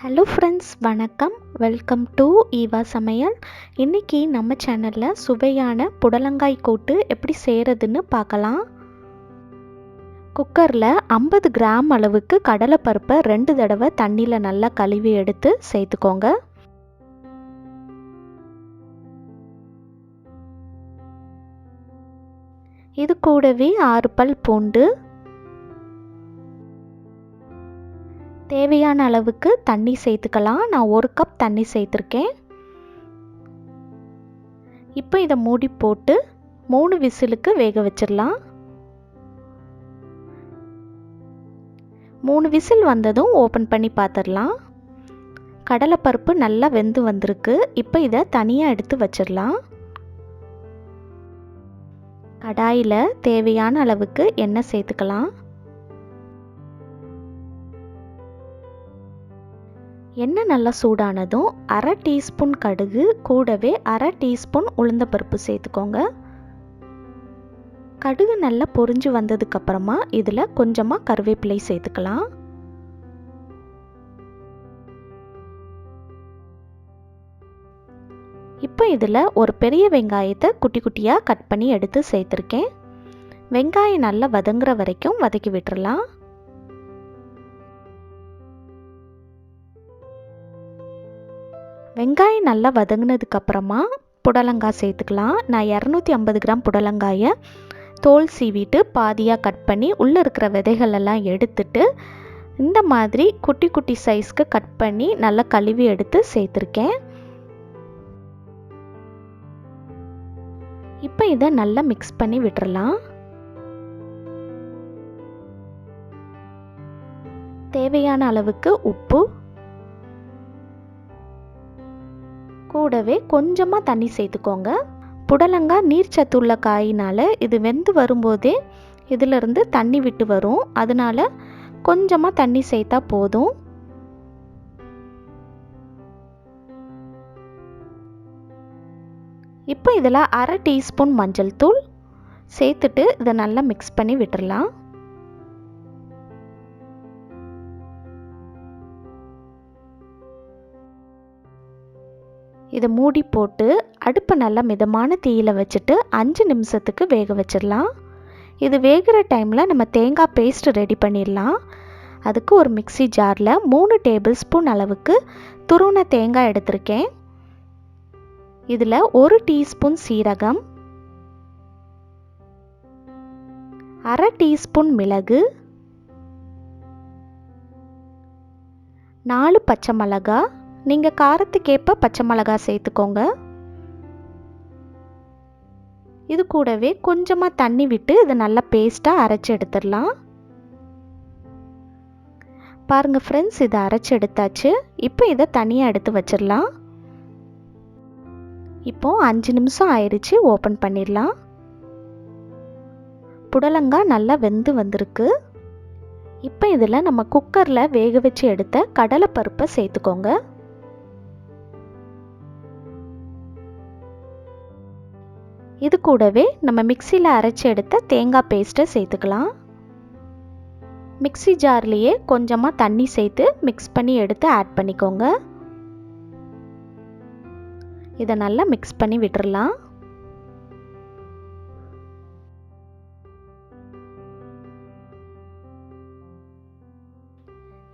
Hello friends வணக்கம். Welcome to Eva சமையல் இன்றைக்கி நம்ம சேனலில் சுவையான புடலங்காய் கூட்டு எப்படி செய்கிறதுன்னு பார்க்கலாம். குக்கரில் ஐம்பது கிராம் அளவுக்கு கடலைப்பருப்பை ரெண்டு தடவை தண்ணியில் நல்லா கழுவி எடுத்து சேர்த்துக்கோங்க. இது கூடவே ஆறு பல் பூண்டு தேவையான அளவுக்கு தண்ணி சேர்த்துக்கலாம். நான் ஒரு கப் தண்ணி சேர்த்துருக்கேன். இப்போ இதை மூடி போட்டு மூணு விசிலுக்கு வேக வச்சிடலாம். மூணு விசில் வந்ததும் ஓப்பன் பண்ணி பார்த்துடலாம். கடலைப்பருப்பு நல்லா வெந்து வந்திருக்கு. இப்போ இதை தனியாக எடுத்து வச்சிடலாம். கடாயில் தேவையான அளவுக்கு எண்ணெய் சேர்த்துக்கலாம். எண்ணெய் நல்லா சூடானதும் அரை டீஸ்பூன் கடுகு கூடவே அரை டீஸ்பூன் உளுந்தப்பருப்பு சேர்த்துக்கோங்க. கடுகு நல்லா பொரிஞ்சு வந்ததுக்கப்புறமா இதில் கொஞ்சமாக கருவேப்பிலை சேர்த்துக்கலாம். இப்போ இதில் ஒரு பெரிய வெங்காயத்தை குட்டி குட்டியாக கட் பண்ணி எடுத்து சேர்த்துருக்கேன். வெங்காயம் நல்லா வதங்குற வரைக்கும் வதக்கி விட்டுறலாம். வெங்காயம் நல்லா வதங்கினதுக்கு அப்புறமா புடலங்காய் சேர்த்துக்கலாம். நான் இரநூத்தி ஐம்பது கிராம் புடலங்காயை தோல் சீவிட்டு பாதியாக கட் பண்ணி உள்ளே இருக்கிற விதைகள் எல்லாம் எடுத்துட்டு இந்த மாதிரி குட்டி குட்டி சைஸ்க்கு கட் பண்ணி நல்லா கழுவி எடுத்து சேர்த்துருக்கேன். இப்போ இதை நல்லா மிக்ஸ் பண்ணி விட்டுறலாம். தேவையான அளவுக்கு உப்பு கூடவே கொஞ்சமாக தண்ணி சேர்த்துக்கோங்க. புடலங்காய் நீர்ச்சத்து உள்ள காயினால் இது வெந்து வரும்போதே இதிலிருந்து தண்ணி விட்டு வரும். அதனால கொஞ்சமாக தண்ணி சேர்த்தா போதும். இப்போ இதில் அரை டீஸ்பூன் மஞ்சள் தூள் சேர்த்துட்டு இதை நல்லா மிக்ஸ் பண்ணி விட்டுடலாம் இதை மூடி போட்டு அடுப்பை நல்லா மிதமான தீயில் வச்சுட்டு அஞ்சு நிமிஷத்துக்கு வேக வச்சிடலாம். இது வேகிற டைமில் நம்ம தேங்காய் பேஸ்ட் ரெடி பண்ணிடலாம். அதுக்கு ஒரு மிக்சி ஜாரில் மூணு டேபிள் ஸ்பூன் அளவுக்கு துருண தேங்காய் எடுத்திருக்கேன். இதில் ஒரு டீஸ்பூன் சீரகம். அரை டீஸ்பூன் மிளகு. நாலு பச்சை மிளகா. நீங்கள் காரத்துக்கேற்ப பச்சை மிளகா சேர்த்துக்கோங்க. இது கூடவே கொஞ்சமாக தண்ணி விட்டு இதை நல்லா பேஸ்ட்டாக அரைச்சி எடுத்துடலாம். பாருங்கள் ஃப்ரெண்ட்ஸ் இதை அரைச்சி எடுத்தாச்சு. இப்போ இதை தனியாக எடுத்து வச்சிடலாம். இப்போது அஞ்சு நிமிஷம் ஆயிடுச்சு ஓப்பன் பண்ணிடலாம். புடலங்காய் நல்லா வெந்து வந்திருக்கு. இப்போ இதில் நம்ம குக்கரில் வேக வச்சு எடுத்த கடலைப்பருப்பை சேர்த்துக்கோங்க. இது கூடவே நம்ம மிக்சியில் அரைச்சி எடுத்த தேங்காய் பேஸ்ட்டை சேர்த்துக்கலாம். மிக்சி ஜார்லேயே கொஞ்சமாக தண்ணி சேர்த்து மிக்ஸ் பண்ணி எடுத்து ஆட் பண்ணிக்கோங்க. இதை நல்லா மிக்ஸ் பண்ணி விட்டுறலாம்.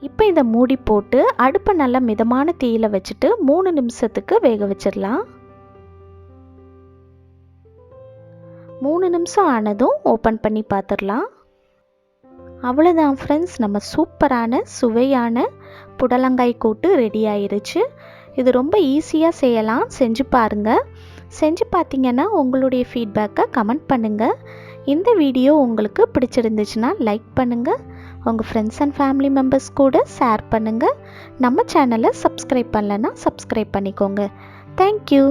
இப்போ இதை மூடி போட்டு அடுப்பை நல்லா மிதமான தீயில் வச்சுட்டு மூணு நிமிஷத்துக்கு வேக வச்சிடலாம். மூணு நிமிஷம் ஆனதும் ஓப்பன் பண்ணி பார்த்துடலாம். அவ்வளோதான் ஃப்ரெண்ட்ஸ் நம்ம சூப்பரான சுவையான புடலங்காய் கூட்டு ரெடி ஆயிருச்சு. இது ரொம்ப ஈஸியாக செய்யலாம். செஞ்சு பாருங்கள் செஞ்சு பார்த்தீங்கன்னா உங்களுடைய ஃபீட்பேக்கை கமெண்ட் பண்ணுங்கள் இந்த வீடியோ உங்களுக்கு பிடிச்சிருந்துச்சுன்னா லைக் பண்ணுங்கள் உங்கள் ஃப்ரெண்ட்ஸ் அண்ட் ஃபேமிலி மெம்பர்ஸ் கூட ஷேர் பண்ணுங்கள் நம்ம சேனலை சப்ஸ்கிரைப் பண்ணலன்னா சப்ஸ்கிரைப் பண்ணிக்கோங்க. தேங்க்யூ